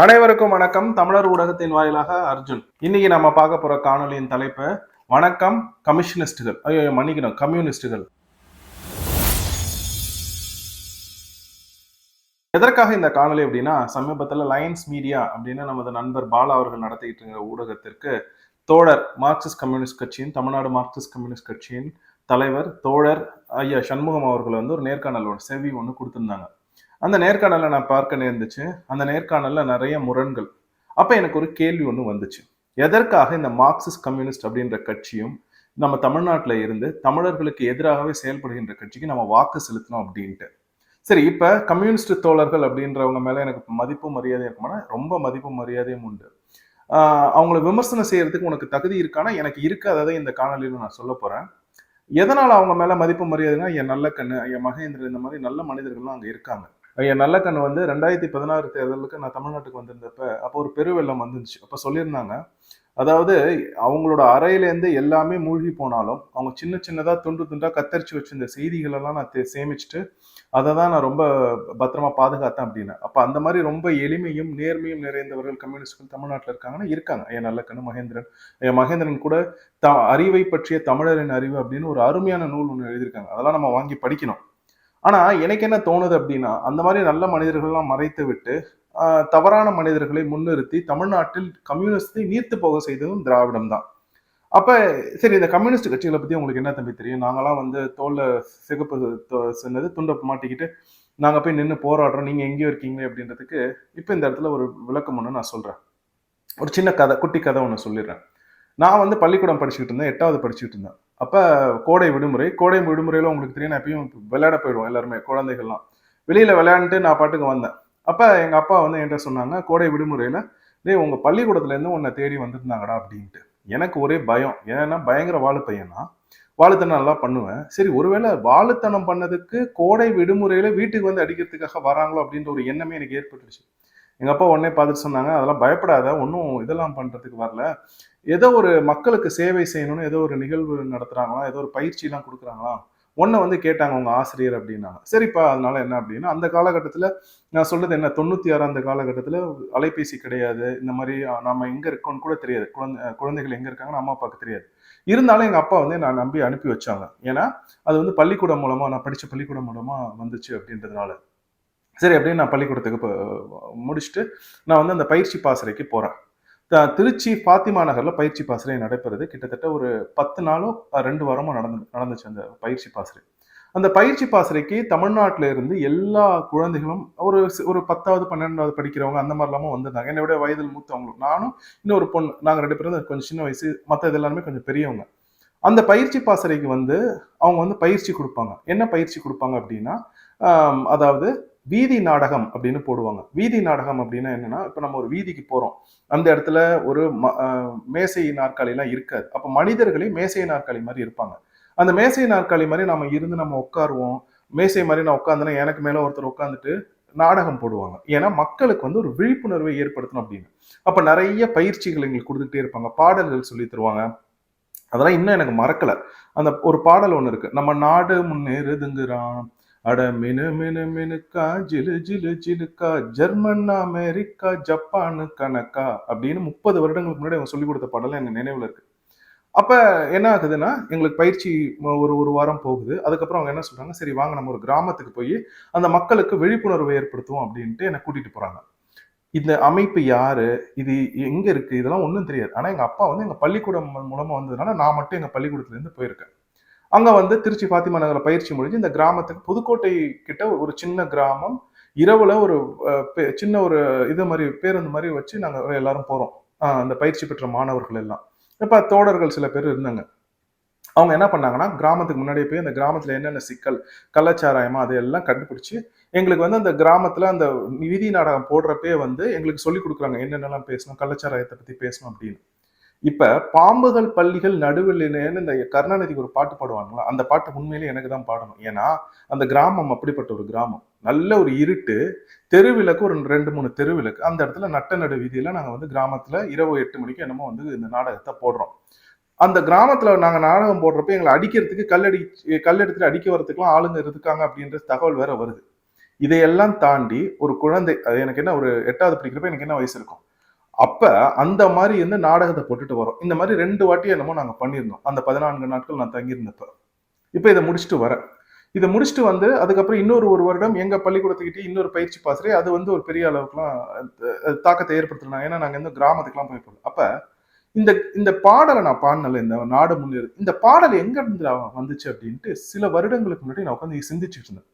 அனைவருக்கும் வணக்கம். தமிழர் ஊடகத்தின் வாயிலாக அர்ஜுன். இன்னைக்கு நம்ம பார்க்க போற காணொலியின் தலைப்பு வணக்கம் கமிஷனிஸ்டுகள். ஐயோ மன்னிக்கணும் கம்யூனிஸ்டுகள். எதற்காக இந்த காணொலி அப்படின்னா சமீபத்தில் லயன்ஸ் மீடியா அப்படின்னு நமது நண்பர் பாலா அவர்கள் நடத்திக்கிட்டு இருக்கிற ஊடகத்திற்கு தோழர் மார்க்சிஸ்ட் கம்யூனிஸ்ட் கட்சியின் தமிழ்நாடு மார்க்சிஸ்ட் கம்யூனிஸ்ட் கட்சியின் தலைவர் தோழர் ஐயா சண்முகம் அவர்கள் வந்து ஒரு நேர்காணல் ஒரு செவி ஒன்று கொடுத்துருந்தாங்க. அந்த நேர்காணலை நான் பார்க்க நேர்ந்துச்சு. அந்த நேர்காணலில் நிறைய முரண்கள். அப்போ எனக்கு ஒரு கேள்வி ஒன்று வந்துச்சு. எதற்காக இந்த மார்க்சிஸ்ட் கம்யூனிஸ்ட் அப்படின்ற கட்சியும் நம்ம தமிழ்நாட்டில் இருந்து தமிழர்களுக்கு எதிராகவே செயல்படுகின்ற கட்சிக்கு நம்ம வாக்கு செலுத்தணும் அப்படின்ட்டு. சரி இப்போ கம்யூனிஸ்ட் தோழர்கள் அப்படின்றவங்க மேலே எனக்கு மதிப்பும் மரியாதையும் இருக்குமானா ரொம்ப மதிப்பும் மரியாதையும் உண்டு. அவங்கள விமர்சனம் செய்யறதுக்கு உனக்கு தகுதி இருக்கானா? எனக்கு இருக்காததை இந்த காணொலியில் நான் சொல்ல போகிறேன் எதனால் அவங்க மேலே மதிப்பு மரியாதைனா என் நல்ல கண்ணு என் மகேந்திரன் இந்த மாதிரி நல்ல மனிதர்கள்லாம் அங்கே இருக்காங்க. என் நல்ல வந்து ரெண்டாயிரத்தி பதினாறு தேர்தலுக்கு நான் தமிழ்நாட்டுக்கு வந்திருந்தப்ப அப்போ ஒரு பெருவெள்ளம் வந்துருந்துச்சு. அப்போ சொல்லியிருந்தாங்க. அதாவது அவங்களோட அறையிலேருந்து எல்லாமே மூழ்கி போனாலும் அவங்க சின்ன சின்னதாக துண்டு துண்டாக கத்தரிச்சு வச்சிருந்த செய்திகளெல்லாம் நான் சேமிச்சுட்டு அதை தான் நான் ரொம்ப பத்திரமா பாதுகாத்தேன் அப்படின்னு. அப்போ அந்த மாதிரி ரொம்ப எளிமையும் நேர்மையும் நிறைந்தவர்கள் கம்யூனிஸ்ட்கள் தமிழ்நாட்டில் இருக்காங்கன்னா இருக்காங்க. என் நல்லக்கண்ணு மகேந்திரன். என் மகேந்திரன் கூட த அறிவை பற்றிய தமிழரின் அறிவு அப்படின்னு ஒரு அருமையான நூல் ஒன்று எழுதியிருக்காங்க. அதெல்லாம் நம்ம வாங்கி படிக்கணும். ஆனா எனக்கு என்ன தோணுது அப்படின்னா அந்த மாதிரி நல்ல மனிதர்கள்லாம் மறைத்து விட்டு தவறான மனிதர்களை முன்னிறுத்தி தமிழ்நாட்டில் கம்யூனிஸ்டை நீர்த்து போக செய்ததும் திராவிடம் தான் அப்ப சரி இந்த கம்யூனிஸ்ட் கட்சிகளை பத்தி உங்களுக்கு என்ன தம்பி தெரியும்? நாங்களாம் வந்து தோல்ல சிகப்பு சென்னது துண்டை மாட்டிக்கிட்டு நாங்க போய் நின்று போராடுறோம் நீங்க எங்கேயோ இருக்கீங்க அப்படின்றதுக்கு இப்போ இந்த இடத்துல ஒரு விளக்கம் ஒன்று நான் சொல்றேன். ஒரு சின்ன கதை குட்டி கதை ஒன்று சொல்லிடுறேன். நான் வந்து பள்ளிக்கூடம் படிச்சுக்கிட்டு இருந்தேன் எட்டாவது படிச்சுக்கிட்டு இருந்தேன். அப்போ கோடை விடுமுறை கோடை விடுமுறையில உங்களுக்கு தெரியும் நான் எப்பயும் விளையாட போயிடுவோம் எல்லாருமே குழந்தைகள்லாம். வெளியில் விளையாண்டுட்டு நான் பாட்டுக்கு வந்தேன். அப்போ எங்கள் அப்பா வந்து என்கிட்ட சொன்னாங்க கோடை விடுமுறையில் டேய் உங்கள் பள்ளிக்கூடத்துலேருந்து உன்னை தேடி வந்திருந்தாங்கடா அப்படின்ட்டு. எனக்கு ஒரே பயம். ஏன்னா பயங்கர வாழு பையனா வாழுத்தனம் நல்லா பண்ணுவேன். சரி ஒருவேளை வாழுத்தனம் பண்ணதுக்கு கோடை விடுமுறையில் வீட்டுக்கு வந்து அடிக்கிறதுக்காக வராங்களோ அப்படின்ற ஒரு எண்ணமே எனக்கு ஏற்பட்டுருச்சு. எங்கள் அப்பா உடனே பார்த்துட்டு சொன்னாங்க அதெல்லாம் பயப்படாத ஒன்றும் இதெல்லாம் பண்ணுறதுக்கு வரல. ஏதோ ஒரு மக்களுக்கு சேவை செய்யணும்னு ஏதோ ஒரு நிகழ்வு நடத்துகிறாங்களா ஏதோ ஒரு பயிற்சிலாம் கொடுக்குறாங்களா? ஒன்றை வந்து கேட்டாங்க உங்கள் ஆசிரியர் அப்படின்னாங்க. சரிப்பா அதனால என்ன அப்படின்னா அந்த காலகட்டத்தில் நான் சொல்றது என்ன தொண்ணூற்றி ஆறு அந்த காலகட்டத்தில் அலைபேசி கிடையாது. இந்த மாதிரி நம்ம எங்கே இருக்கோன்னு இருக்கோம்னு கூட தெரியாது. குழந்தை குழந்தைகள் எங்கே இருக்காங்கன்னு அம்மா அப்பாவுக்கு தெரியாது. இருந்தாலும் எங்கள் அப்பா வந்து நான் நம்பி அனுப்பி வச்சாங்க. ஏன்னா அது வந்து பள்ளிக்கூடம் மூலமாக நான் படித்த பள்ளிக்கூடம் மூலமாக வந்துச்சு அப்படின்றதுனால. சரி அப்படின்னு நான் பள்ளிக்கூடத்துக்கு இப்போ முடிச்சுட்டு நான் வந்து அந்த பயிற்சி பாசறைக்கு போகிறேன் த- திருச்சி பாத்திமா நகரில் பயிற்சி பாசறை நடைபெறுது. கிட்டத்தட்ட ஒரு பத்து நாளோ ரெண்டு வாரமோ நடந்து நடந்துச்சு அந்த பயிற்சி பாசறை. அந்த பயிற்சி பாசறைக்கு தமிழ்நாட்டில இருந்து எல்லா குழந்தைகளும் ஒரு ஒரு பத்தாவது பன்னெண்டாவது படிக்கிறவங்க அந்த மாதிரிலாமும் வந்திருந்தாங்க. என்னை விட வயதில் மூத்தவங்களும் நானும் இன்னொரு பொண்ணு நாங்கள் ரெண்டு பேரும் கொஞ்சம் சின்ன வயசு மற்ற இது எல்லாருமே கொஞ்சம் பெரியவங்க. அந்த பயிற்சி பாசறைக்கு வந்து அவங்க வந்து பயிற்சி கொடுப்பாங்க. என்ன பயிற்சி கொடுப்பாங்க அப்படின்னா அதாவது வீதி நாடகம் அப்படின்னு போடுவாங்க. வீதி நாடகம் அப்படின்னா என்னன்னா இப்ப நம்ம ஒரு வீதிக்கு போறோம். அந்த இடத்துல ஒரு ம- மேசை நாற்காலி எல்லாம் இருக்காது. அப்ப மனிதர்களே மேசை நாற்காலி மாதிரி இருப்பாங்க. அந்த மேசை நாற்காலி மாதிரி நம்ம இருந்து நம்ம உட்காருவோம். மேசை மாதிரி நான் உட்காந்துனா எனக்கு மேல ஒருத்தர் உட்காந்துட்டு நாடகம் போடுவாங்க. ஏன்னா மக்களுக்கு வந்து ஒரு விழிப்புணர்வை ஏற்படுத்தணும் அப்படின்னு. அப்ப நிறைய பயிற்சிகள் எங்களுக்கு கொடுத்துட்டே இருப்பாங்க. பாடல்கள் சொல்லி தருவாங்க. அதெல்லாம் இன்னும் எனக்கு மறக்கல. அந்த ஒரு பாடல் ஒண்ணு இருக்கு. நம்ம நாடு முன்னேறுதுங்கிறான் அட மினு மினு மினுக்கா ஜிலு ஜிலு ஜிலுக்கா ஜெர்மன் அமெரிக்கா ஜப்பானு கணக்கா அப்படின்னு முப்பது வருடங்களுக்கு முன்னாடி அவங்க சொல்லி கொடுத்த பாடலாம் எனக்கு நினைவில் இருக்கு. அப்ப என்ன ஆகுதுன்னா எங்களுக்கு பயிற்சி ஒரு ஒரு வாரம் போகுது. அதுக்கப்புறம் அவங்க என்ன சொல்றாங்க சரி வாங்க நம்ம ஒரு கிராமத்துக்கு போய் அந்த மக்களுக்கு விழிப்புணர்வை ஏற்படுத்துவோம் அப்படின்ட்டு என்னை கூட்டிட்டு போறாங்க. இந்த அமைப்பு யாரு? இது எங்க இருக்கு? இதெல்லாம் ஒன்றும் தெரியாது. ஆனா எங்க அப்பா வந்து எங்க பள்ளிக்கூடம் மூலமா வந்ததுனால நான் மட்டும் எங்க பள்ளிக்கூடத்துல இருந்து போயிருக்கேன். அங்க வந்து திருச்சி பாத்திமா நகரில் பயிற்சி முடிஞ்சு இந்த கிராமத்துக்கு புதுக்கோட்டை கிட்ட ஒரு சின்ன கிராமம். இரவுல ஒரு சின்ன ஒரு இது மாதிரி பேருந்து மாதிரி வச்சு நாங்க எல்லாரும் போறோம். அந்த பயிற்சி பெற்ற மாணவர்கள் எல்லாம். இப்ப தோழர்கள் சில பேர் இருந்தாங்க. அவங்க என்ன பண்ணாங்கன்னா கிராமத்துக்கு முன்னாடியே போய் அந்த கிராமத்துல என்னென்ன சிக்கல் கள்ளச்சாராயமா அதையெல்லாம் கண்டுபிடிச்சு எங்களுக்கு வந்து அந்த கிராமத்துல அந்த வீதி நாடகம் போடுறப்பே வந்து எங்களுக்கு சொல்லி கொடுக்குறாங்க என்னென்னலாம் பேசணும் கலாச்சாரத்தை பத்தி பேசணும் அப்படின்னு. இப்ப பாம்புகள் பள்ளிகள் நடுவில் இந்த கருணாநிதிக்கு ஒரு பாட்டு பாடுவாங்களா? அந்த பாட்டு உண்மையிலேயே எனக்கு தான் பாடணும். ஏன்னா அந்த கிராமம் அப்படிப்பட்ட ஒரு கிராமம். நல்ல ஒரு இருட்டு தெருவிளக்கு ஒரு ரெண்டு மூணு தெருவிளக்கு. அந்த இடத்துல நட்ட நடு வீதியில நாங்க வந்து கிராமத்துல இரவு எட்டு மணிக்கு என்னமோ வந்து இந்த நாடகத்தை போடுறோம். அந்த கிராமத்துல நாங்க நாடகம் போடுறப்ப எங்களை அடிக்கிறதுக்கு கல்லடி கல் எடுத்துட்டு அடிக்க வரதுக்குலாம் ஆளுங்க இருக்காங்க அப்படின்ற தகவல் வேற வருது. இதையெல்லாம் தாண்டி ஒரு குழந்தை அது எனக்கு என்ன ஒரு எட்டாவது படிக்கிறப்ப எனக்கு என்ன வயசு இருக்கும்? அப்ப அந்த மாதிரி வந்து நாடகத்தை போட்டுட்டு வரோம். இந்த மாதிரி ரெண்டு வாட்டி என்னமோ நாங்க பண்ணியிருந்தோம். அந்த பதினான்கு நாட்கள் நான் தங்கியிருந்தப்ப. இப்ப இதை முடிச்சுட்டு வரேன். இதை முடிச்சுட்டு வந்து அதுக்கப்புறம் இன்னொரு ஒரு வருடம் எங்க பள்ளிக்கூடத்துக்கிட்டே இன்னொரு பயிற்சி பாசறை அது வந்து ஒரு பெரிய அளவுக்குலாம் தாக்கத்தை ஏற்படுத்தினாங்க ஏன்னா நாங்க இந்த கிராமத்துக்குலாம் போய் போனோம் அப்ப இந்த இந்த பாடலை நான் பாடினல இந்த நாடு முன்னேறு இந்த பாடல் எங்க இருந்து வந்துச்சு அப்படின்ட்டு சில வருடங்களுக்கு முன்னாடி நான் உட்காந்து சிந்திச்சுட்டு இருந்தேன்.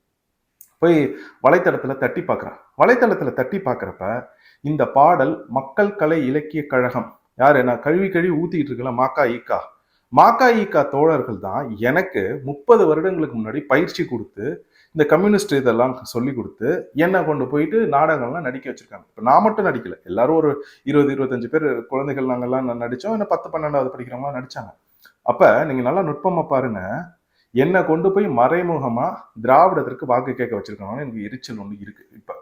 போய் வலைத்தளத்தில் தட்டி பார்க்குறான் வலைத்தளத்தில் தட்டி பார்க்குறப்ப இந்த பாடல் மக்கள் கலை இலக்கிய கழகம். யார்? நான் கழுவி கழுவி ஊற்றிக்கிட்டு இருக்கல மாக்கா ஈக்கா. மாக்கா ஈக்கா தோழர்கள் தான் எனக்கு முப்பது வருடங்களுக்கு முன்னாடி பயிற்சி கொடுத்து இந்த கம்யூனிஸ்ட் இதெல்லாம் சொல்லி கொடுத்து என்னை கொண்டு போயிட்டு நாடகங்கள்லாம் நடிக்க வச்சிருக்காங்க. இப்போ நான் மட்டும் நடிக்கல. எல்லாரும் ஒரு இருபது இருபத்தஞ்சு பேர் குழந்தைகள் நாங்கள்லாம் நடித்தோம் என்ன பத்து பன்னெண்டாவது படிக்கிறவங்களாம் நடித்தாங்க அப்போ நீங்கள் நல்லா நுட்பமாக பாருங்க. என்னை கொண்டு போய் மறைமுகமாக திராவிடத்திற்கு வாக்கு கேட்க வச்சிருக்கணும்னு எனக்கு எரிச்சல் ஒன்று இருக்கு இப்போ.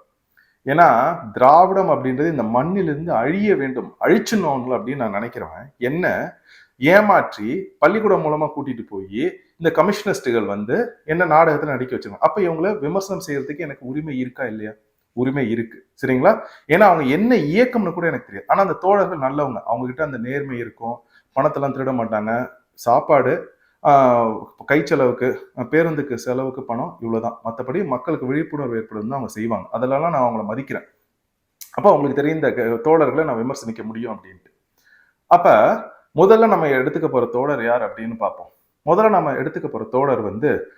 ஏன்னா திராவிடம் அப்படின்றது இந்த மண்ணிலிருந்து அழிய வேண்டும் அழிச்சிடணும் அப்படின்னு நான் நினைக்கிறவன் என்ன ஏமாற்றி பள்ளிக்கூடம் மூலமா கூட்டிட்டு போய் இந்த கமிஷனிஸ்டுகள் வந்து என்ன நாடகத்துல நடிக்க வச்சிருக்காங்க. அப்ப இவங்கள விமர்சனம் செய்யறதுக்கு எனக்கு உரிமை இருக்கா இல்லையா? உரிமை இருக்கு. சரிங்களா? ஏன்னா அவங்க என்ன இயக்கம்னு கூட எனக்கு தெரியாது. ஆனா அந்த தோழர்கள் நல்லவங்க. அவங்க கிட்ட அந்த நேர்மை இருக்கும். பணத்தெல்லாம் திருட மாட்டாங்க. சாப்பாடு கை செலவுக்கு பேருந்துக்கு செலவுக்கு பணம் இவ்வளோதான் மற்றபடி மக்களுக்கு விழிப்புணர்வு ஏற்படுதுன்னு அவங்க செய்வாங்க. அதெல்லாம் நான் அவங்கள மதிக்கிறேன். அப்போ அவங்களுக்கு தெரிந்த க- தோழர்களை நான் விமர்சனிக்க முடியும் அப்படின்ட்டு. அப்போ முதல்ல நம்ம எடுத்துக்க போகிற தோழர் யார் அப்படின்னு பார்ப்போம். முதல்ல நம்ம எடுத்துக்க போகிற தோழர் வந்து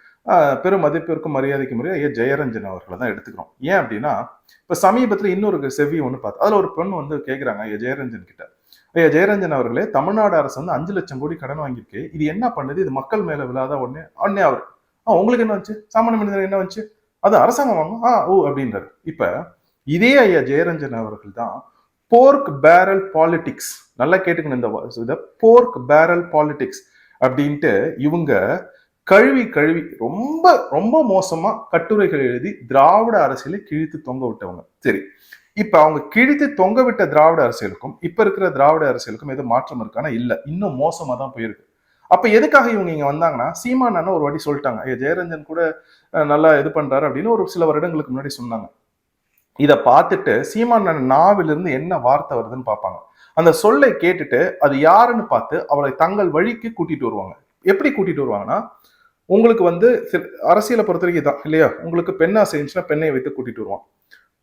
பெரும் மதிப்பிற்கும் மரியாதைக்கு முறையாக ஐயா ஜெயரஞ்சன் அவர்களை தான் எடுத்துக்கிறோம். ஏன் அப்படின்னா இப்போ சமீபத்தில் இன்னொரு செவி ஒன்று பார்த்து அதில் ஒரு பெண் வந்து கேட்குறாங்க ஐயா ஜெயரஞ்சன் கிட்ட. ஐயா ஜெயரஞ்சன் அவர்களே தமிழ்நாடு அரசு வந்து அஞ்சு லட்சம் கோடி கடன் வாங்கியிருக்கு. இது என்ன பண்ணுது? இது மக்கள் மேல விழாத உடனே? உடனே அவர். ஆ உங்களுக்கு என்ன வந்துச்சு? சாமானிய மனிதர் என்ன வந்துச்சு? அது அரசாங்கம் வாங்கும் ஆ ஓ அப்படின்றாரு. இப்ப இதே ஐயா ஜெயரஞ்சன் அவர்கள் தான் போர்க் பேரல் பாலிடிக்ஸ் நல்லா கேட்டுக்கணும் இந்த போர்க் பேரல் பாலிடிக்ஸ் அப்படின்ட்டு இவங்க கழுவி கழுவி ரொம்ப ரொம்ப மோசமா கட்டுரைகள் எழுதி திராவிட அரசியலை கிழித்து தொங்க விட்டவங்க. சரி. இப்ப அவங்க கிழித்து தொங்க விட்ட திராவிட அரசியலுக்கும் இப்ப இருக்கிற திராவிட அரசியலுக்கும் எதுவும் மாற்றம் இருக்கானா? இல்ல. இன்னும் மோசமா தான் போயிருக்கு. அப்ப எதுக்காக இவங்க இங்க வந்தாங்கன்னா சீமான் அண்ணா ஒரு வாட்டி சொல்லிட்டாங்க. ஐயா ஜெயரஞ்சன் கூட நல்லா இது பண்றாரு அப்படின்னு ஒரு சில வருடங்களுக்கு முன்னாடி சொன்னாங்க. இதை பார்த்துட்டு சீமான் அண்ணன் நாவிலிருந்து என்ன வார்த்தை வருதுன்னு பார்ப்பாங்க. அந்த சொல்லை கேட்டுட்டு அது யாருன்னு பார்த்து அவளை தங்கள் வழிக்கு கூட்டிட்டு வருவாங்க. எப்படி கூட்டிட்டு வருவாங்கன்னா உங்களுக்கு வந்து அரசியலை பொறுத்த வரைக்கும் தான் இல்லையா? உங்களுக்கு பெண்ணா செஞ்சுன்னா பெண்ணை வைத்து கூட்டிட்டு வருவான்.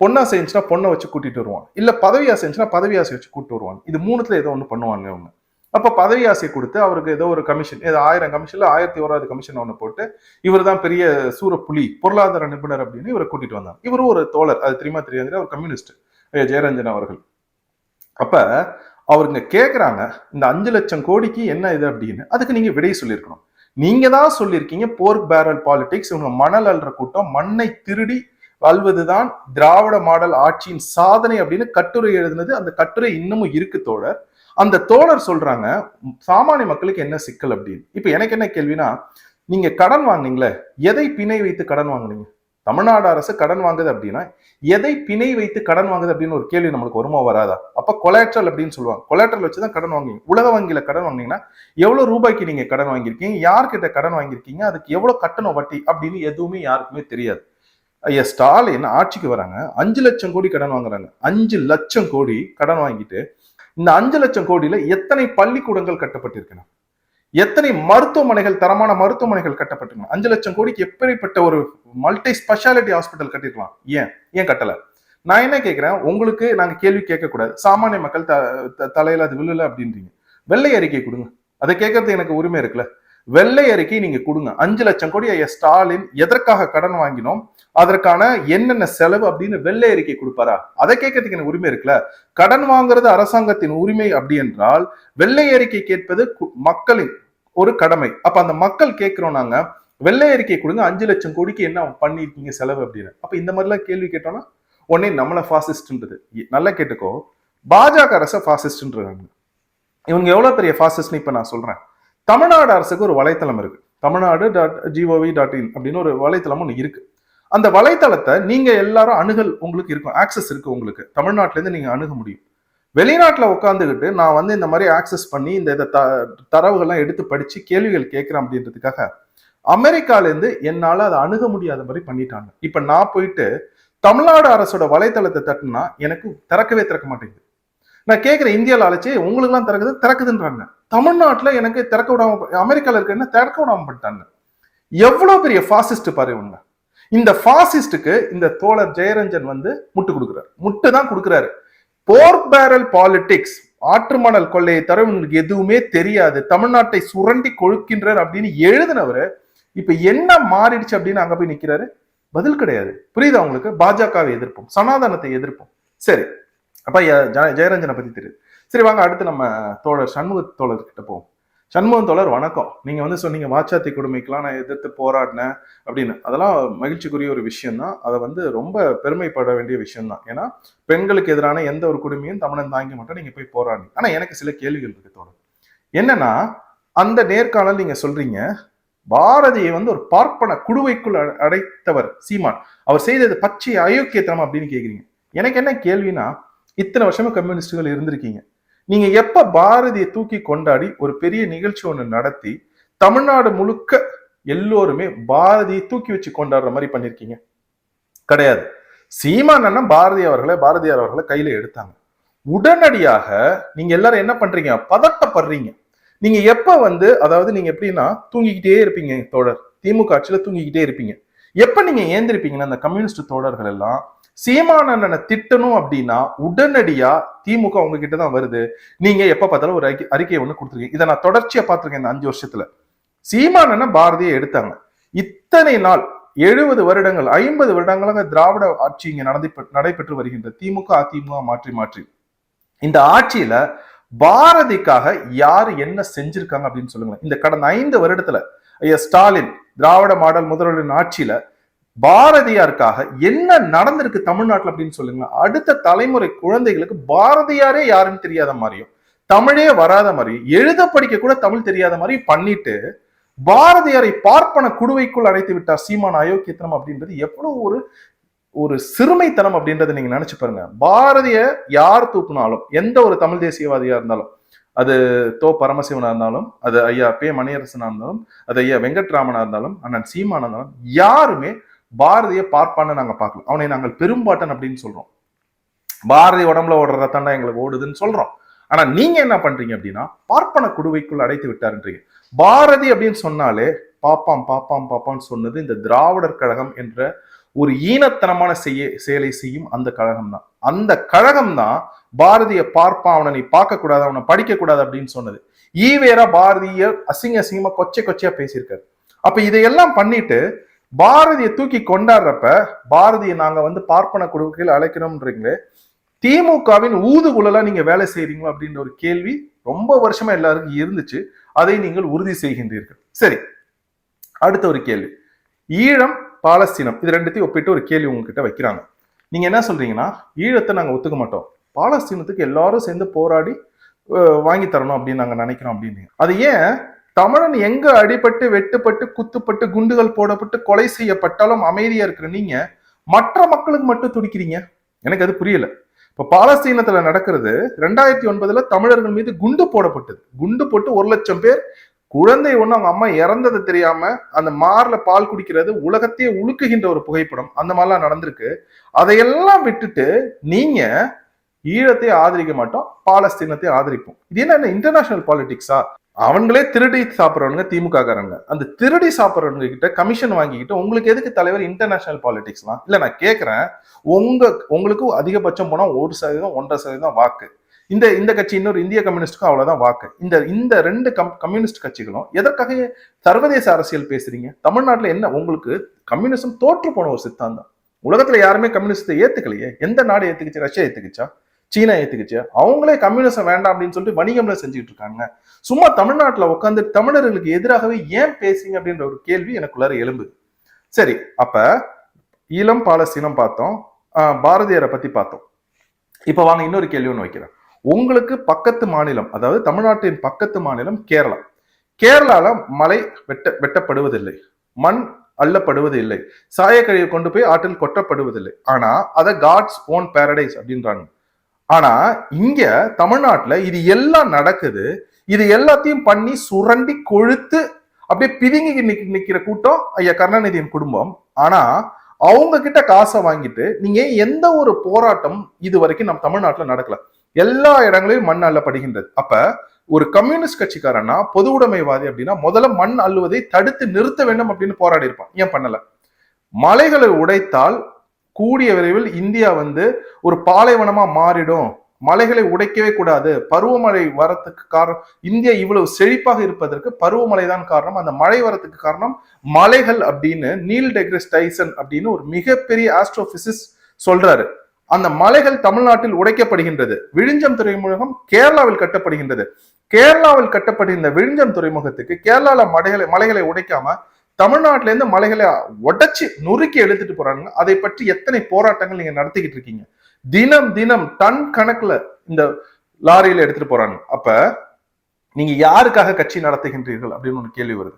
பொண்ணா செஞ்சுன்னா பொண்ணை வச்சு கூட்டிட்டு வருவான். இல்ல பதவி ஆசை இருந்துச்சுன்னா பதவி ஆசை வச்சு கூட்டிட்டு வருவான். இது மூணுத்துல ஏதோ ஒண்ணு பண்ணுவாங்க அவங்க அப்ப பதவி ஆசை கொடுத்து அவருக்கு ஏதோ ஒரு கமிஷன் ஏதோ ஆயிரம் கமிஷன்ல ஆயிரத்தி ஓராவது கமிஷன் ஒண்ணு போட்டு இவர் தான் பெரிய சூரப்புலி பொருளாதார நிபுணர் அப்படின்னு இவரை கூட்டிட்டு வந்தாங்க. இவரும் ஒரு தோழர். அது தெரியுமா தெரியாது ஒரு கம்யூனிஸ்ட் ஜெயரஞ்சன் அவர்கள். அப்ப அவருங்க கேட்குறாங்க இந்த அஞ்சு லட்சம் கோடிக்கு என்ன இது அப்படின்னு? அதுக்கு நீங்க விடை சொல்லியிருக்கணும். நீங்க தான் சொல்லியிருக்கீங்க போர்க் பேரல் பாலிடிக்ஸ் இவங்க மணல் அல்ற கூட்டம் மண்ணை திருடி அல்வதுதான் திராவிட மாடல் ஆட்சியின் சாதனை அப்படின்னு கட்டுரை எழுதினது. அந்த கட்டுரை இன்னமும் இருக்கு தோழர். அந்த தோழர் சொல்றாங்க சாமானிய மக்களுக்கு என்ன சிக்கல் அப்படின்னு? இப்ப எனக்கு என்ன கேள்வினா நீங்க கடன் வாங்குனீங்களே எதை பிணை வைத்து கடன் வாங்குனீங்க? தமிழ்நாடு அரசு கடன் வாங்குது அப்படின்னா எதை பிணை வைத்து கடன் வாங்குது அப்படின்னு ஒரு கேள்வி நம்மளுக்கு வருமா வராதா? அப்ப கொலாட்ரல் அப்படின்னு சொல்லுவாங்க. கொலாட்ரல் வச்சு தான் கடன் வாங்குவீங்க. உலக வங்கியில கடன் வாங்குனீங்கன்னா எவ்வளவு ரூபாய்க்கு நீங்க கடன் வாங்கியிருக்கீங்க? யார்கிட்ட கடன் வாங்கியிருக்கீங்க? அதுக்கு எவ்வளவு கட்டணம் வட்டி அப்படின்னு எதுவுமே யாருக்குமே தெரியாது. ஐயா ஸ்டாலின் ஆட்சிக்கு வராங்க. அஞ்சு லட்சம் கோடி கடன் வாங்குறாங்க. அஞ்சு லட்சம் கோடி கடன் வாங்கிட்டு இந்த அஞ்சு லட்சம் கோடியில எத்தனை பள்ளிக்கூடங்கள் கட்டப்பட்டிருக்கணும்? எத்தனை மருத்துவமனைகள் தரமான மருத்துவமனைகள் கட்டப்பட்டிருக்கணும்? அஞ்சு லட்சம் கோடிக்கு எப்படிப்பட்ட ஒரு மல்டி ஸ்பெஷாலிட்டி ஹாஸ்பிட்டல் கட்டிருக்கலாம்? ஏன்? ஏன் கட்டல? நான் என்ன கேட்கிறேன் உங்களுக்கு நாங்க கேள்வி கேட்கக்கூடாது. சாமானிய மக்கள் த த- தலையில அது விழுல அப்படின்றீங்க. வெள்ளை அறிக்கை கொடுங்க. அதை கேட்கறது எனக்கு உரிமை இருக்குல்ல? வெள்ளை அறிக்கை நீங்க கொடுங்க. அஞ்சு லட்சம் கோடி ஐயா ஸ்டாலின் எதற்காக கடன் வாங்கினோம்? அதற்கான என்னென்ன செலவு அப்படின்னு வெள்ளை அறிக்கை கொடுப்பாரா? அதை கேட்கறதுக்கு எனக்கு உரிமை இருக்குல்ல? கடன் வாங்குறது அரசாங்கத்தின் உரிமை அப்படி என்றால் வெள்ளை அறிக்கை கேட்பது கு- மக்களின் ஒரு கடமை. அப்ப அந்த மக்கள் கேட்கிறோம் நாங்க வெள்ளை அறிக்கை கொடுங்க அஞ்சு லட்சம் கோடிக்கு என்ன பண்ணிருக்கீங்க செலவு அப்படின்னு. அப்ப இந்த மாதிரிலாம் கேள்வி கேட்டோம்னா உடனே நம்மள ஃபாசிஸ்ட்ன்றது நல்லா கேட்டுக்கோ. பாஜக அரச ஃபாசிஸ்ட்ன்றாங்க இவங்க எவ்வளவு பெரிய ஃபாசிஸ்ட்னு இப்ப நான் சொல்றேன். தமிழ்நாடு அரசுக்கு ஒரு வலைத்தளம் இருக்கு. Tamil Nadu dot gov dot in அப்படின்னு ஒரு வலைத்தளம் ஒன்று இருக்கு. அந்த வலைத்தளத்தை நீங்க எல்லாரும் அணுகல் உங்களுக்கு இருக்கும். ஆக்சஸ் இருக்கு உங்களுக்கு. தமிழ்நாட்டிலேருந்து நீங்க அணுக முடியும். வெளிநாட்டில் உட்காந்துக்கிட்டு நான் வந்து இந்த மாதிரி ஆக்சஸ் பண்ணி இந்த இதை த தரவுகள்லாம் எடுத்து படித்து கேள்விகள் கேட்குறேன் அப்படின்றதுக்காக அமெரிக்காலேருந்து என்னால் அதை அணுக முடியாத மாதிரி பண்ணிட்டாங்க. இப்போ நான் போயிட்டு தமிழ்நாடு அரசோட வலைத்தளத்தை தட்டுனா எனக்கு திறக்கவே திறக்க மாட்டேங்குது. நான் கேட்கிறேன் இந்தியாவில் அழைச்சி உங்களுக்குலாம் திறக்குது திறக்குதுன்றாங்க. தமிழ்நாட்டுல எனக்கு திறக்க விடாம அமெரிக்கால இருக்க திறக்க விடாம பண்ணிட்டாங்க. எவ்வளோ பெரிய ஃபாசிஸ்ட் பாரு இவங்க. இந்த ஃபாசிஸ்டுக்கு இந்த தோழர் ஜெயரஞ்சன் வந்து முட்டு கொடுக்குறாரு. முட்டு தான் கொடுக்குறாரு. போர் பேரல் பாலிடிக்ஸ் ஆற்றுமணல் கொள்ளையை தவிர உங்களுக்கு எதுவுமே தெரியாது. தமிழ்நாட்டை சுரண்டி கொழுக்கின்றார் அப்படின்னு எழுதினவர் இப்ப என்ன மாறிடுச்சு அப்படின்னு அங்க போய் நிக்கிறாரு? பதில் கிடையாது. புரியுதா உங்களுக்கு? பாஜகவை எதிர்ப்போம் சனாதனத்தை எதிர்ப்போம். சரி அப்பா ஜெயரஞ்சனை பத்தி தெரியுது சரி வாங்க அடுத்து நம்ம தோழர் சண்முக தோழர் கிட்ட போவோம். சண்முகம் தோழர் வணக்கம். நீங்க வந்து சொன்னீங்க வாச்சாத்தி கொடுமைக்கெல்லாம் நான் எதிர்த்து போராடினேன் அப்படின்னு. அதெல்லாம் மகிழ்ச்சிக்குரிய ஒரு விஷயம் தான் அதை வந்து ரொம்ப பெருமைப்பட வேண்டிய விஷயம்தான். ஏன்னா பெண்களுக்கு எதிரான எந்த ஒரு கொடுமையும் தமிழன் தாங்க மட்டும் நீங்க போய் போராடி ஆனா எனக்கு சில கேள்விகள் இருக்கு தோழர். என்னன்னா அந்த நேர்காணல் நீங்க சொல்றீங்க பாரதியை வந்து ஒரு பார்ப்பன குடுவைக்குள் அடைத்தவர் சீமான். அவர் செய்தது பச்சை அயோக்கியத்தனம் அப்படின்னு கேக்குறீங்க. எனக்கு என்ன கேள்வினா இத்தனை வருஷமா கம்யூனிஸ்டுகள் இருந்திருக்கீங்க. நீங்க எப்ப பாரதியை தூக்கி கொண்டாடி ஒரு பெரிய நிகழ்ச்சி ஒன்று நடத்தி தமிழ்நாடு முழுக்க எல்லோருமே பாரதியை தூக்கி வச்சு கொண்டாடுற மாதிரி பண்ணிருக்கீங்க. கிடையாது. சீமான் அண்ணன் பாரதி அவர்களை பாரதியார் அவர்களை கையில எடுத்தாங்க. உடனடியாக நீங்க எல்லாரும் என்ன பண்றீங்க? பதட்டப்படுறீங்க. நீங்க எப்ப வந்து அதாவது நீங்க எப்படின்னா தூங்கிக்கிட்டே இருப்பீங்க தோழர். திமுக ஆட்சியில தூங்கிக்கிட்டே இருப்பீங்க. எப்ப நீங்க ஏந்திருப்பீங்கன்னா அந்த கம்யூனிஸ்ட் தோழர்கள் எல்லாம் சீமானண்ணனை திட்டணும் அப்படின்னா உடனடியா திமுக உங்ககிட்ட தான் வருது. நீங்க எப்ப பார்த்தாலும் ஒரு அறிக்கை அறிக்கையை ஒண்ணு கொடுத்துருக்கீங்க. இதை நான் தொடர்ச்சியா பார்த்திருக்கேன் இந்த அஞ்சு வருஷத்துல. சீமானண்ண பாரதியை எடுத்தாங்க. இத்தனை நாள் எழுபது வருடங்கள் ஐம்பது வருடங்களாக திராவிட ஆட்சி இங்க நடந்து நடைபெற்று வருகின்ற திமுக அதிமுக மாற்றி மாற்றி. இந்த ஆட்சியில பாரதிக்காக யாரு என்ன செஞ்சிருக்காங்க அப்படின்னு சொல்லுங்க இந்த கடந்த ஐந்து வருடத்துல ஐயா ஸ்டாலின் திராவிட மாடல் முதல்வரின் ஆட்சியில பாரதியாருக்காக என்ன நடந்திருக்கு தமிழ்நாட்டுல அப்படின்னு சொல்லுங்க அடுத்த தலைமுறை குழந்தைகளுக்கு பாரதியாரே யாருன்னு தெரியாத மாதிரியும் தமிழே வராத மாதிரியும் எழுத படிக்க கூட தமிழ் தெரியாத மாதிரியும் பண்ணிட்டு பாரதியாரை பார்ப்பன குடுவைக்குள் அடைத்து விட்டார் சீமான் அயோக்கியத்தனம் அப்படின்றது எவ்வளவு ஒரு ஒரு சிறுமைத்தனம் அப்படின்றத நீங்க நினைச்சு பாருங்க. பாரதிய யார் தூக்குனாலும் எந்த ஒரு தமிழ் தேசியவாதியா இருந்தாலும் அது தோ பரமசிவனா இருந்தாலும் அது ஐயா பே மணியரசனா இருந்தாலும் அது ஐயா வெங்கட்ராமனா இருந்தாலும் அண்ணன் சீமானா இருந்தாலும் யாருமே பாரதிய பார்ப்பான்னு நாங்க பார்க்கலாம் அவனை நாங்கள் பெரும்பாட்டன் அப்படின்னு சொல்றோம். பாரதி உடம்புல ஓடுற ரத்தம் எங்களுக்கு ஓடுதுன்னு சொல்றோம். ஆனா நீங்க என்ன பண்றீங்க அப்படின்னா பார்ப்பன குடுவைக்குள் அடைத்து விட்டாருன்றீங்க. பாரதி அப்படின்னு சொன்னாலே பாப்பாம் பாப்பாம் பாப்பான்னு சொன்னது இந்த திராவிடர் கழகம் என்ற ஒரு ஈனத்தனமான செய்ய செயலை செய்யும் அந்த கழகம் தான். அந்த கழகம் தான் பாரதிய பார்ப்பான் அவனை நீ பார்க்க கூடாது அவனை படிக்க கூடாது அப்படின்னு சொன்னது. ஈவேரா பாரதிய அசிங்க அசிங்கமா கொச்சை கொச்சையா பேசியிருக்காரு. அப்ப இதையெல்லாம் பண்ணிட்டு பாரதியை தூக்கி கொண்டாடுறப்ப பாரதியை நாங்க வந்து பார்ப்பன குழுக்கள் அழைக்கணும்ன்றீங்களே திமுகவின் ஊதுகுழலா நீங்க வேலை செய்றீங்களா அப்படின்ற ஒரு கேள்வி ரொம்ப வருஷமா எல்லாருக்கும் இருந்துச்சு. அதை நீங்கள் உறுதி செய்கின்றீர்கள். சரி அடுத்த ஒரு கேள்வி. ஈழம் பாலஸ்தீனம் இது ரெண்டுத்தையும் ஒப்பிட்டு ஒரு கேள்வி உங்ககிட்ட வைக்கிறாங்க. நீங்க என்ன சொல்றீங்கன்னா ஈழத்தை நாங்க ஒத்துக்க மாட்டோம். பாலஸ்தீனத்துக்கு எல்லாரும் சேர்ந்து போராடி வாங்கி தரணும் அப்படின்னு நாங்க நினைக்கிறோம் அப்படின்னு அது ஏன்? தமிழன் எங்க அடிபட்டு வெட்டுப்பட்டு குத்துப்பட்டு குண்டுகள் போடப்பட்டு கொலை செய்யப்பட்டாலும் அமைதியா இருக்கிற நீங்க மற்ற மக்களுக்கு மட்டும் துடிக்கிறீங்க? எனக்கு அது புரியல. இப்ப பாலஸ்தீனத்துல நடக்கிறது ரெண்டாயிரத்தி ஒன்பதுல தமிழர்கள் மீது குண்டு போடப்பட்டது. குண்டு போட்டு ஒரு லட்சம் பேர் குழந்தை ஒண்ணு அவங்க அம்மா இறந்தது தெரியாம அந்த மார்ல பால் குடிக்கிறது உலகத்தையே உழுக்குகின்ற ஒரு புகைப்படம் அந்த மாதிரிலாம் நடந்திருக்கு. அதையெல்லாம் விட்டுட்டு நீங்க ஈழத்தை ஆதரிக்க மாட்டோம் பாலஸ்தீனத்தை ஆதரிப்போம். இது என்ன இன்டர்நேஷனல் பாலிடிக்ஸா அவங்களே திருடி சாப்பிட்றவங்க திமுக காரங்க அந்த திருடி சாப்பிட்றவங்க கிட்ட கமிஷன் வாங்கிக்கிட்டு உங்களுக்கு எதுக்கு தலைவர் இன்டர்நேஷனல் பாலிடிக்ஸ்லாம் இல்லை நான் கேட்குறேன் உங்க உங்களுக்கு அதிகபட்சம் போனால் ஒரு சதவீதம் ஒன்றரை சதவீதம் வாக்கு. இந்த இந்த கட்சி இன்னொரு இந்திய கம்யூனிஸ்டுக்கும் அவ்வளோதான் வாக்கு. இந்த இந்த ரெண்டு கம் கம்யூனிஸ்ட் கட்சிகளும் எதற்காக சர்வதேச அரசியல் பேசுறீங்க? தமிழ்நாட்டில் என்ன உங்களுக்கு கம்யூனிசம் தோற்று போன ஒரு சித்தாந்தம். உலகத்தில் யாருமே கம்யூனிஸ்டை ஏற்றுக்கலையே எந்த நாடு ஏற்றுக்குச்சு ரஷ்யா ஏற்றுக்குச்சா சீனா ஏத்துக்குச்சு. அவங்களே கம்யூனிசம் வேண்டாம் அப்படின்னு சொல்லிட்டு வணிகம்ல செஞ்சுட்டு இருக்காங்க. சும்மா தமிழ்நாட்டுல உட்காந்து தமிழர்களுக்கு எதிராகவே ஏன் பேசிங்க அப்படின்ற ஒரு கேள்வி எனக்குள்ளார எழும்புது. சரி அப்ப ஈழம் பாலஸ்தீனம் பார்த்தோம். ஆஹ் பாரதியாரை பத்தி பார்த்தோம். இப்ப வாங்க இன்னொரு கேள்வி ஒன்று வைக்கிறேன். உங்களுக்கு பக்கத்து மாநிலம் அதாவது தமிழ்நாட்டின் பக்கத்து மாநிலம் கேரளா. கேரளால மலை வெட்ட வெட்டப்படுவதில்லை. மண் அள்ளப்படுவது இல்லை சாயக்கழிவை கொண்டு போய் ஆற்றில் கொட்டப்படுவதில்லை. ஆனா அதை காட்ஸ் ஓன் பேரடைஸ் அப்படின்றாங்க. ஆனா இங்க தமிழ்நாட்டுல இது எல்லாம் நடக்குது. இது எல்லாத்தையும் பண்ணி சுரண்டி கொழுத்து அப்படியே பிதுங்கி நிக்கிற கூட்டம் ஐயா கருணாநிதியின் குடும்பம். ஆனா அவங்க கிட்ட காசை வாங்கிட்டு நீங்க எந்த ஒரு போராட்டம் இது வரைக்கும் நம்ம தமிழ்நாட்டுல நடக்கல. எல்லா இடங்களையும் மண் அள்ளப்படுகின்றது. அப்ப ஒரு கம்யூனிஸ்ட் கட்சிக்காரனா பொது உடைமைவாதி அப்படின்னா முதல்ல மண் அள்ளுவதை தடுத்து நிறுத்த வேண்டும் அப்படின்னு போராடி இருப்பான் ஏன் பண்ணல? மலைகளை உடைத்தால் கூடிய விரைவில் இந்தியா வந்து ஒரு பாலைவனமா மாறிடும். மலைகளை உடைக்கவே கூடாது. பருவமழை வரத்துக்கு காரணம் இந்தியா இவ்வளவு செழிப்பாக இருப்பதற்கு பருவமழை தான் காரணம். அந்த மழை வரத்துக்கு காரணம் மலைகள் அப்படின்னு நீல் டெக்ரிஸ் டைசன் அப்படின்னு ஒரு மிகப்பெரிய ஆஸ்ட்ரோபிசிஸ் சொல்றாரு. அந்த மலைகள் தமிழ்நாட்டில் உடைக்கப்படுகின்றது. விழிஞ்சம் துறைமுகம் கேரளாவில் கட்டப்படுகின்றது. கேரளாவில் கட்டப்படுகின்ற விழிஞ்சம் துறைமுகத்துக்கு கேரளால மலைகளை மலைகளை உடைக்காம தமிழ்நாட்டில இருந்து மலைகளை உடைச்சு நொறுக்கி எடுத்துட்டு போறாங்க அதை பற்றி எத்தனை போராட்டங்கள் நீங்க நடத்திக்கிட்டு இருக்கீங்க? தினம் தினம் டன் கணக்குல இந்த லாரியில எடுத்துட்டு போறாங்க. அப்ப நீங்க யாருக்காக கட்சி நடத்துகின்றீர்கள் அப்படின்னு ஒரு கேள்வி வருது.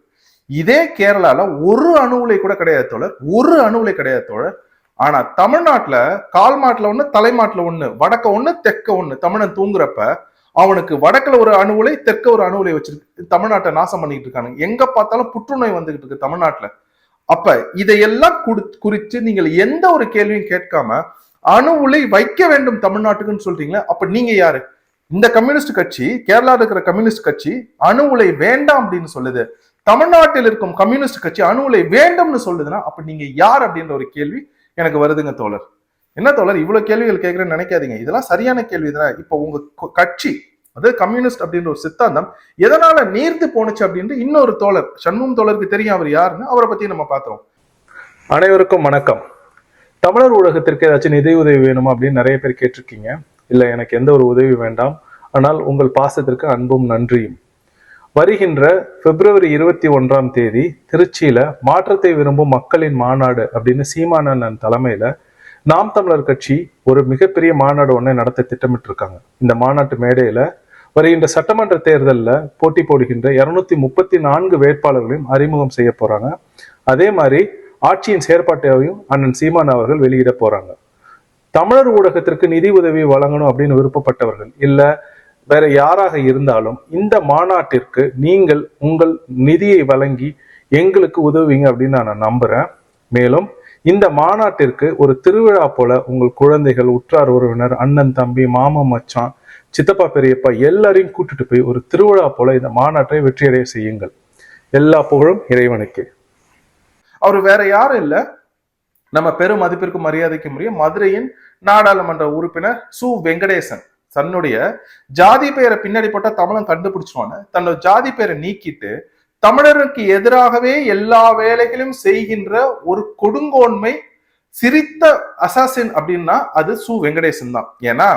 இதே கேரளால ஒரு அணுவுலை கூட கிடையாது தோழர். ஒரு அணுவுலை கிடையாது தோழர். ஆனா தமிழ்நாட்டுல கால் மாட்டுல ஒண்ணு தலைமாட்டுல ஒண்ணு வடக்க ஒண்ணு தெற்க ஒண்ணு தமிழன் தூங்குறப்ப அவனுக்கு வடக்குல ஒரு அணு உலை தெற்க ஒரு அணு உலை வச்சிருக்கு தமிழ்நாட்டை நாசம் பண்ணிட்டு இருக்காங்க. எங்க பார்த்தாலும் புற்றுநோய் வந்துகிட்டு இருக்கு தமிழ்நாட்டுல. அப்ப இதையெல்லாம் குறித்து நீங்கள் எந்த ஒரு கேள்வியும் கேட்காம அணு உலை வைக்க வேண்டும் தமிழ்நாட்டுக்குன்னு சொல்றீங்களே அப்ப நீங்க யாரு? இந்த கம்யூனிஸ்ட் கட்சி கேரளாவில் இருக்கிற கம்யூனிஸ்ட் கட்சி அணு உலை வேண்டாம் அப்படின்னு சொல்லுது. தமிழ்நாட்டில் இருக்கும் கம்யூனிஸ்ட் கட்சி அணு உலை வேண்டும்னு சொல்லுதுன்னா அப்ப நீங்க யார் அப்படின்ற ஒரு கேள்வி எனக்கு வருதுங்க தோழர். என்ன தோழர் இவ்வளவு கேள்விகள் கேட்கிறேன்னு நினைக்காதீங்க. இதெல்லாம் சரியான கேள்வி தானே இப்போ உங்க கட்சி அதாவது கம்யூனிஸ்ட் அப்படின்ற ஒரு சித்தாந்தம் எதனால நீர்த்து போனுச்சு அப்படின்ட்டு இன்னொரு தோழர் சண்முகம் தோழருக்கு தெரியும் அவர் யாருன்னு அவரை பத்தி நம்ம பார்த்தோம் அனைவருக்கும் வணக்கம். தமிழர் ஊடகத்திற்கு ஏதாச்சும் நிதி உதவி வேணுமா அப்படின்னு நிறைய பேர் கேட்டிருக்கீங்க. இல்லை எனக்கு எந்த ஒரு உதவி வேண்டாம். ஆனால் உங்கள் பாசத்திற்கு அன்பும் நன்றியும். வருகின்ற பிப்ரவரி இருபத்தி ஒன்றாம் தேதி திருச்சியில மாற்றத்தை விரும்பும் மக்களின் மாநாடு அப்படின்னு சீமானந்தன் தலைமையில நாம் தமிழர் கட்சி ஒரு மிகப்பெரிய மாநாடு ஒன்றை நடத்த திட்டமிட்டு இருக்காங்க இந்த மாநாட்டு மேடையில வருகின்ற சட்டமன்ற தேர்தலில் போட்டி போடுகின்ற இருநூத்தி முப்பத்தி நான்கு வேட்பாளர்களையும் அறிமுகம் செய்ய போறாங்க. அதே மாதிரி ஆட்சியின் செயற்பாட்டையும் அண்ணன் சீமான் அவர்கள் வெளியிட போறாங்க. தமிழர் ஊடகத்திற்கு நிதி உதவி வழங்கணும் அப்படின்னு விருப்பப்பட்டவர்கள் இல்ல வேற யாராக இருந்தாலும் இந்த மாநாட்டிற்கு நீங்கள் உங்கள் நிதியை வழங்கி எங்களுக்கு உதவுவீங்க அப்படின்னு நான் நம்புறேன். மேலும் இந்த மாநாட்டிற்கு ஒரு திருவிழா போல உங்கள் குழந்தைகள் உற்றார் உறவினர் அண்ணன் தம்பி மாமன் மச்சான் சித்தப்பா பெரியப்பா எல்லாரையும் கூட்டிட்டு போய் ஒரு திருவிழா போல இந்த மாநாட்டை வெற்றியடைய செய்யுங்கள். எல்லா புகழும் இறைவனுக்கு. அவர் வேற யாரும் இல்ல. நம்ம பெரும் மதிப்பிற்கு மரியாதைக்கு முடியும் மதுரையின் நாடாளுமன்ற உறுப்பினர் சு. வெங்கடேசன். தன்னுடைய ஜாதி பெயரை பின்னாடி போட்டா தமிழன் கண்டுபிடிச்சிருவான்னு தன்னோட ஜாதி பெயரை நீக்கிட்டு தமிழருக்கு எதிராகவே எல்லா வேலைகளையும் செய்கின்ற ஒரு கொடுங்கோன்மை சிரித்த அசாசின் அப்படின்னா அது சு வெங்கடேசன் தான். ஏன்னா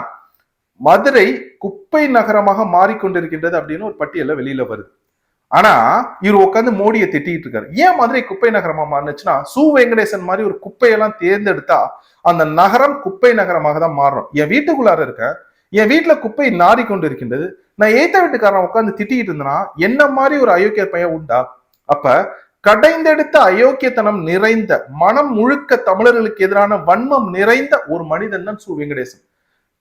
மதுரை குப்பை நகரமாக மாறிக்கொண்டிருக்கின்றது அப்படின்னு ஒரு பட்டியல வெளியில வருது. ஆனா இவர் உட்காந்து மோடியை திட்டிட்டு இருக்காரு. ஏன் மதுரை குப்பை நகரமா மாறுனுச்சுன்னா சு வெங்கடேசன் மாதிரி ஒரு குப்பையெல்லாம் தேர்ந்தெடுத்தா அந்த நகரம் குப்பை நகரமாக தான் மாறும். என் வீட்டுக்குள்ளார இருக்க என் வீட்டுல குப்பை நாறிக்கொண்டு இருக்கின்றது நான் ஏத்த வீட்டுக்காரன் உட்காந்து திட்டிக்கிட்டு இருந்தேன்னா என்ன மாதிரி ஒரு அயோக்கிய பையன் உண்டா? அப்ப கடைந்தெடுத்த அயோக்கியத்தனம் நிறைந்த மனம் முழுக்க தமிழர்களுக்கு எதிரான வன்மம் நிறைந்த ஒரு மனிதன் தான் சு வெங்கடேசன்.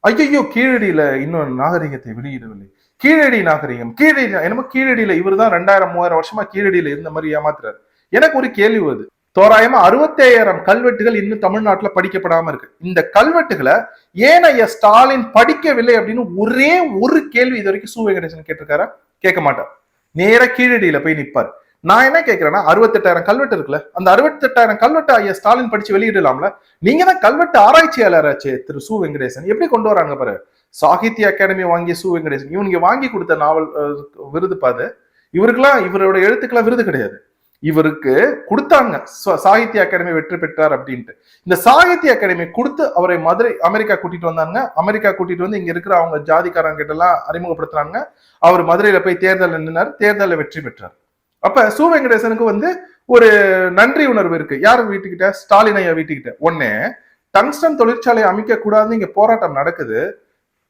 ஐயோ கீழடியில இன்னொரு நாகரிகத்தை வெளியிடவில்லை. கீழடி நாகரிகம் கீழடி என்னமோ கீழடியில இவர் தான் ரெண்டாயிரம் மூவாயிரம் வருஷமா கீழடியில இருந்த மாதிரி ஏமாத்துறாரு. எனக்கு ஒரு கேள்வி வருது. தோராயமா அறுபத்தேழாயிரம் கல்வெட்டுகள் இன்னும் தமிழ்நாட்டுல படிக்கப்படாம இருக்கு. இந்த கல்வெட்டுகளை ஏன் ஐயா ஸ்டாலின் படிக்கவில்லை அப்படின்னு ஒரே ஒரு கேள்வி இது வரைக்கும் சு வெங்கடேசன் கேட்டிருக்காரா? கேட்க மாட்டார். நேரா கீழடியில போய் நிற்பார் நான் என்ன கேட்கிறேன்னா அறுபத்தெட்டாயிரம் கல்வெட்டு இருக்குல்ல அந்த அறுபத்தெட்டாயிரம் கல்வெட்டு ஐயா ஸ்டாலின் படிச்சு வெளியிடலாம்ல நீங்க தான் கல்வெட்டு ஆராய்ச்சியாளராச்சே திரு சு வெங்கடேசன். எப்படி கொண்டு வராங்க பாரு? சாகித்ய அகாடமி வாங்கிய சு வெங்கடேசன். இவனுக்கு வாங்கி கொடுத்த நாவல் விருது பாது இவருக்கெல்லாம் இவரோட எழுத்துக்கெல்லாம் விருது கிடையாது. இவருக்கு கொடுத்தாங்க. சாகித்ய அகாடமி வெற்றி பெற்றார் அப்படின்ட்டு. இந்த சாகித்ய அகாடமி கொடுத்து அவரை மதுரை அமெரிக்கா கூட்டிட்டு வந்தாங்க. அமெரிக்கா கூட்டிட்டு வந்து இங்க இருக்கிற அவங்க ஜாதிக்காரங்க கிட்ட எல்லாம் அறிமுகப்படுத்துறாங்க அவர் மதுரையில போய் தேர்தல் நின்றார் தேர்தலில் வெற்றி பெற்றார். அப்ப சு வெங்கடேசனுக்கு வந்து ஒரு நன்றி உணர்வு இருக்கு. யார் வீட்டுக்கிட்ட? ஸ்டாலின் ஐயா வீட்டுக்கிட்ட. ஒன்னே டங்ஸ்டன் தொழிற்சாலை அமைக்க கூடாதுன்னு இங்க போராட்டம் நடக்குது.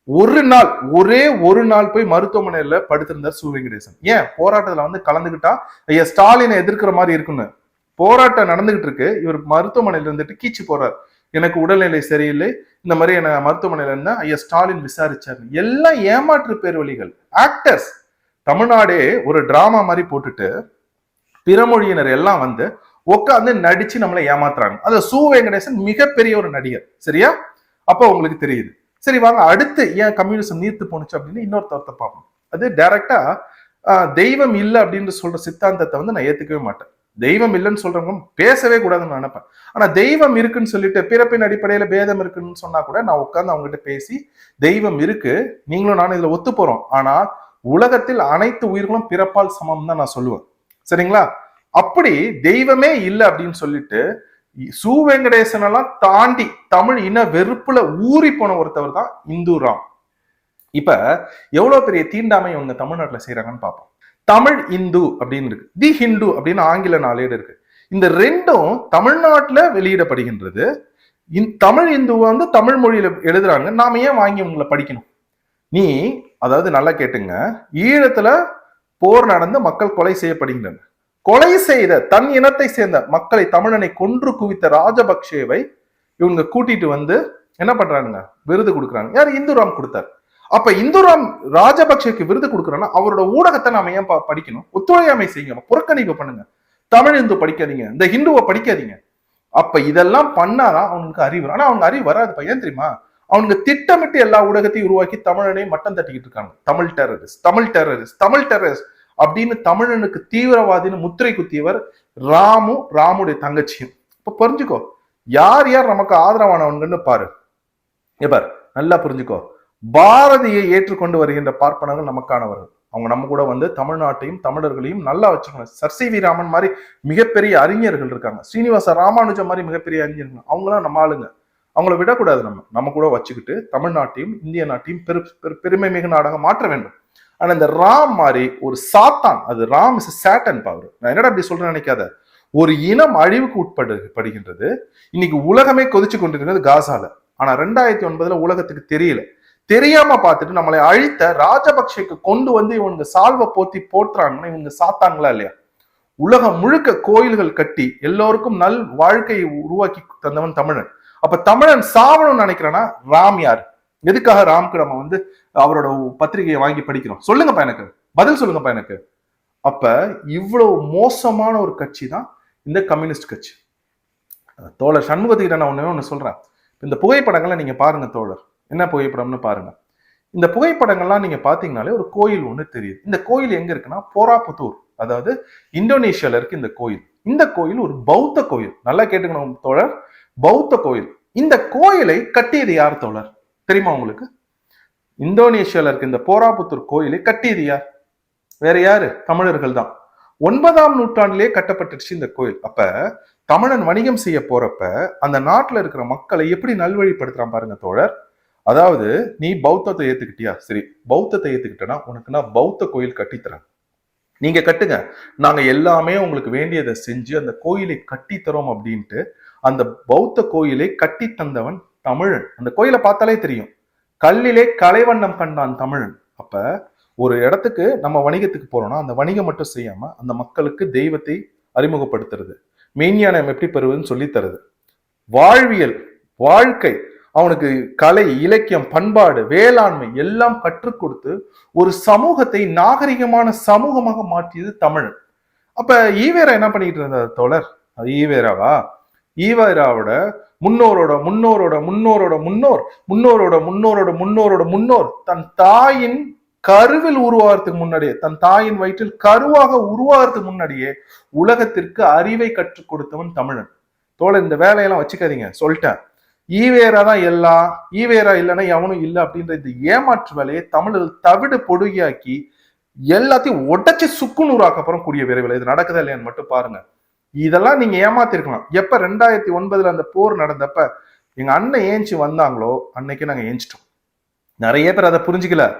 ஒரு நாள் ஒரே ஒரு நாள் போய் மருத்துவமனையில படுத்திருந்தார் சு. வெங்கடேசன். ஏன்? போராட்டத்துல வந்து கலந்துகிட்டா? ஐயா ஸ்டாலினை எதிர்க்கிற மாதிரி இருக்குன்னு. போராட்டம் நடந்துகிட்டு இருக்கு. இவர் மருத்துவமனையில இருந்துட்டு கீச்சு போறார். எனக்கு உடல்நிலை சரியில்லை. இந்த மாதிரி என்ன மருத்துவமனையில இருந்தா ஐயா ஸ்டாலின் விசாரிச்சார் எல்லாம் ஏமாற்று பேர் வழிகள் ஆக்டர்ஸ் தமிழ்நாடே ஒரு டிராமா மாதிரி போட்டுட்டு பிறமொழியினர் எல்லாம் வந்து உட்காந்து நடிச்சு நம்மளை ஏமாத்துறாங்க. அது சு. வெங்கடேசன் மிகப்பெரிய ஒரு நடிகர். சரியா? அப்போ உங்களுக்கு தெரியுது. சரி வாங்க அடுத்து ஏன் கம்யூனிசம் நீர்த்து போணுச்சு அப்படின்னு இன்னொருத்தரத்தை பார்ப்போம். அது டைரக்டா தெய்வம் இல்லை அப்படின்னு சொல்ற சித்தாந்தத்தை வந்து நான் ஏத்துக்கவே மாட்டேன். தெய்வம் இல்லைன்னு சொல்றவங்க பேசவே கூடாதுன்னு நினைப்பேன். ஆனா தெய்வம் இருக்குன்னு சொல்லிட்டு பிறப்பின் அடிப்படையில பேதம் இருக்குன்னு சொன்னா கூட நான் உட்காந்து அவங்ககிட்ட பேசி தெய்வம் இருக்கு நீங்களும் நானும் இதுல ஒத்து போறோம். ஆனா உலகத்தில் அனைத்து உயிர்களும் பிறப்பால் சமம் தான் நான் சொல்லுவேன். சரிங்களா? அப்படி தெய்வமே இல்லை அப்படின்னு சொல்லிட்டு சு வெங்கடேசன் எல்லாம் தாண்டி தமிழ் இன வெறுப்புல ஊறி போன ஒருத்தவர் தான் இந்து ராம் இப்ப எவ்வளவு பெரிய தீண்டாமை இவங்க தமிழ்நாட்டுல செய்யறாங்கன்னு பார்ப்போம் தமிழ் இந்து அப்படின்னு இருக்கு. தி ஹிந்து அப்படின்னு ஆங்கில நாளேடு இருக்கு. இந்த ரெண்டும் தமிழ்நாட்டுல வெளியிடப்படுகின்றது. தமிழ் இந்துவை வந்து தமிழ் மொழியில எழுதுறாங்க. நாம ஏன் வாங்கி உங்களை படிக்கணும்? நீ அதாவது நல்லா கேட்டுங்க ஈழத்துல போர் நடந்து மக்கள் கொலை செய்யப்படுகின்றன கொலை செய்த தன் இனத்தை சேர்ந்த மக்களை தமிழனை கொன்று குவித்த ராஜபக்சேவை இவங்க கூட்டிட்டு வந்து என்ன பண்றாங்க விருது கொடுக்குறாங்க. யார்? இந்துராம் கொடுத்தார். அப்ப இந்துராம் ராஜபக்சேக்கு விருது கொடுக்குறோன்னா அவரோட ஊடகத்தை நாம ஏன் படிக்கணும்? ஒத்துழையாமை செய்யுங்க. புறக்கணிப்பு பண்ணுங்க. தமிழ் இந்து படிக்காதீங்க. இந்த ஹிந்துவை படிக்காதீங்க. அப்ப இதெல்லாம் பண்ணாதான் அவனுக்கு அறிவு. ஆனா அவங்க அறிவு வராது ஏன் தெரியுமா? அவனுக்கு திட்டமிட்டு எல்லா ஊடகத்தையும் உருவாக்கி தமிழனை மட்டம் தட்டிக்கிட்டு இருக்காங்க. Tamil terrorist Tamil terrorist Tamil terrorist அப்படின்னு தமிழனுக்கு தீவிரவாதின்னு முத்திரை குத்தியவர் ராமு ராமுடைய தங்கச்சியும். இப்ப புரிஞ்சுக்கோ யார் யார் நமக்கு ஆதரவானவங்கன்னு பாரு. எபார் நல்லா புரிஞ்சுக்கோ. பாரதியை ஏற்றுக்கொண்டு வருகின்ற பார்ப்பனர்கள் நமக்கானவர்கள். அவங்க நம்ம கூட வந்து தமிழ்நாட்டையும் தமிழர்களையும் நல்லா வச்சுக்கணும். சர் சி வி ராமன் மாதிரி மிகப்பெரிய அறிஞர்கள் இருக்காங்க. ஸ்ரீனிவாச ராமானுஜம் மாதிரி மிகப்பெரிய அறிஞர்கள். அவங்களாம் நம்ம ஆளுங்க. அவங்கள விடக்கூடாது நம்ம. நம்ம கூட வச்சுக்கிட்டு தமிழ்நாட்டையும் இந்திய நாட்டையும் பெரு- பெருமை மிகு நாடாக மாற்ற வேண்டும். ஆனா இந்த ராம் மாதிரி ஒரு சாத்தான் அது ராம் இஸ் சேட்டன் பவர் நான் என்னடா அப்படி சொல்றேன்னு நினைக்காத. ஒரு இனம் அழிவுக்கு உட்படு படுகின்றது. இன்னைக்கு உலகமே கொதிச்சு கொண்டிருக்கிறது காசால. ஆனா ரெண்டாயிரத்தி ஒன்பதுல உலகத்துக்கு தெரியல. தெரியாம பார்த்துட்டு நம்மளை அழித்த ராஜபக்சேக்கு கொண்டு வந்து இவனுங்க சால்வை போத்தி போட்டுறாங்கன்னா இவங்க சாத்தாங்களா இல்லையா? உலகம் முழுக்க கோயில்கள் கட்டி எல்லோருக்கும் நல் வாழ்க்கையை உருவாக்கி தந்தவன் தமிழன். அப்ப தமிழன் சாவணும்னு நினைக்கிறானா? ராம் யார்? எதுக்காக ராம்க்கு நம்ம வந்து அவரோட பத்திரிகையை வாங்கி படிக்கிறோம்? சொல்லுங்கப்பா எனக்கு. பதில் சொல்லுங்கப்பா எனக்கு. அப்ப இவ்வளவு மோசமான ஒரு கட்சி தான் இந்த கம்யூனிஸ்ட் கட்சி. தோழர் சண்முகத்துக்கிட்ட நான் ஒன்று ஒண்ணு சொல்றேன். இந்த புகைப்படங்களை நீங்க பாருங்க தோழர். என்ன புகைப்படம்னு பாருங்க. இந்த புகைப்படங்கள்லாம் நீங்க பாத்தீங்கனாலே ஒரு கோயில் ஒண்ணு தெரியுது. இந்த கோயில் எங்க இருக்குன்னா போராபுத்தூர். அதாவது இந்தோனேஷியால இருக்கு இந்த கோயில். இந்த கோயில் ஒரு பௌத்த கோயில். நல்லா கேட்டுக்கணும் தோழர். பௌத்த கோயில். இந்த கோயிலை கட்டியது யார் தோழர்? தெரியுமா உங்களுக்கு? இந்தோனேஷியாவில் இருக்க இந்த போராபுத்தூர் கோயிலை கட்டியது யார்? வேற யாரு? தமிழர்கள் தான். ஒன்பதாம் நூற்றாண்டிலே கட்டப்பட்டுச்சு இந்த கோயில். அப்ப தமிழன் வணிகம் செய்ய போறப்ப அந்த நாட்டில் இருக்கிற மக்களை எப்படி நல்வழிப்படுத்துறான் பாருங்க தோழர். அதாவது நீ பௌத்தத்தை ஏத்துக்கிட்டியா? சரி பௌத்தத்தை ஏத்துக்கிட்டனா உனக்கு நான் பௌத்த கோயில் கட்டித்தரேன். நீங்க கட்டுங்க. நாங்க எல்லாமே உங்களுக்கு வேண்டியதை செஞ்சு அந்த கோயிலை கட்டித்தரோம் அப்படின்ட்டு அந்த பௌத்த கோயிலை கட்டி தந்தவன் தமிழன். அந்த கோயிலை பார்த்தாலே தெரியும். கல்லிலே கலைவண்ணம் கண்டான் தமிழன். அப்ப ஒரு இடத்துக்கு நம்ம வணிகத்துக்கு போறோம்னா அந்த வணிகம் மட்டும் செய்யாம அந்த மக்களுக்கு தெய்வத்தை அறிமுகப்படுத்துறது. மெய்ஞானம் எப்படி பெறுவதுன்னு சொல்லி தருது வாழ்வியல் வாழ்க்கை அவனுக்கு கலை இலக்கியம் பண்பாடு வேளாண்மை எல்லாம் கற்றுக் கொடுத்து ஒரு சமூகத்தை நாகரிகமான சமூகமாக மாற்றியது தமிழன். அப்ப ஈவேரா என்ன பண்ணிட்டு இருந்தார் தோழர்? அது ஈவேராவா? ஈவேராவோட முன்னோரோட முன்னோரோட முன்னோரோட முன்னோர் முன்னோரோட முன்னோரோட முன்னோரோட முன்னோர் தன் தாயின் கருவில் உருவாகிறதுக்கு முன்னாடியே தன் தாயின் வயிற்றில் கருவாக உருவாகிறதுக்கு முன்னாடியே உலகத்திற்கு அறிவை கற்றுக் கொடுத்தவன் தமிழன். தோழர் இந்த வேலையெல்லாம் வச்சுக்காதீங்க. சொல்லிட்டேன். ஈவேரா தான் எல்லாம் ஈவேரா இல்லைன்னா எவனும் இல்லை அப்படின்ற இந்த ஏமாற்று வேலையை தமிழில் தவிடு பொடுகியாக்கி எல்லாத்தையும் உடச்சி சுக்குநூறாக்க அப்புறம் கூடிய விரைவில். இது நடக்குதா இல்லையான்னு மட்டும் பாருங்க. இதெல்லாம் நீங்க ஏமாத்திருக்கலாம். எப்ப ரெண்டாயிரத்தி ஒன்பதுல அந்த போர் நடந்தப்ப எங்க அண்ணன் ஏஞ்சி வந்தாங்களோ அன்னைக்கு நாங்க ஏஞ்சிட்டோம். நிறைய பேர் அதை புரிஞ்சுக்கல.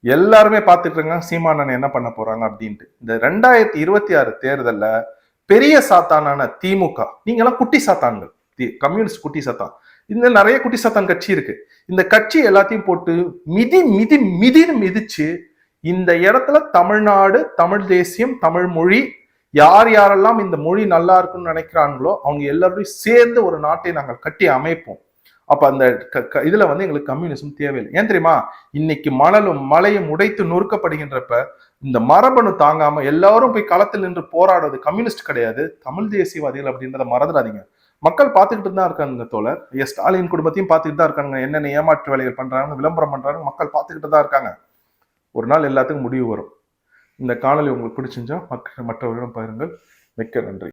எல்லாருமே பார்த்துட்டு இருக்காங்க சீமானன் என்ன பண்ண போறாங்க அப்படின்ட்டு. இந்த ரெண்டாயிரத்தி இருபத்தி ஆறு தேர்தல்ல பெரிய சாத்தானான திமுக நீங்களாம் குட்டி சாத்தான்கள். தி- கம்யூனிஸ்ட் குட்டி சாத்தான். இந்த நிறைய குட்டி சாத்தான் கட்சி இருக்கு. இந்த கட்சி எல்லாத்தையும் போட்டு மிதி மிதி மிதின்னு மிதிச்சு இந்த இடத்துல தமிழ்நாடு தமிழ் தேசியம் தமிழ் மொழி யார் யாரெல்லாம் இந்த மொழி நல்லா இருக்குன்னு நினைக்கிறாங்களோ அவங்க எல்லாரோடையும் சேர்ந்து ஒரு நாட்டை நாங்கள் கட்டி அமைப்போம். அப்ப அந்த க- க- இதுல வந்து எங்களுக்கு கம்யூனிசம் தேவையில்லை. ஏன் தெரியுமா? இன்னைக்கு மணலும் மலையும் உடைத்து நொறுக்கப்படுகின்றப்ப இந்த மரபணு தாங்காம எல்லாரும் போய் களத்தில் நின்று போராடுவது கம்யூனிஸ்ட் கிடையாது. தமிழ் தேசியவாதிகள் அப்படின்றத மறந்துடாதீங்க. மக்கள் பார்த்துக்கிட்டு தான் இருக்காங்க தோழர். ஏ ஸ்டாலின் குடும்பத்தையும் பார்த்துக்கிட்டு தான் இருக்காங்க. என்னென்ன ஏமாற்று வேலைகள் பண்றாங்க விளம்பரம் பண்றாங்க மக்கள் பார்த்துக்கிட்டு தான் இருக்காங்க. ஒரு நாள் எல்லாத்துக்கும் முடிவு வரும். இந்த காணொளி உங்களுக்கு பிடிச்சிருந்தா மற்ற மற்றவர்களிடம் பாருங்கள் மிக்க நன்றி.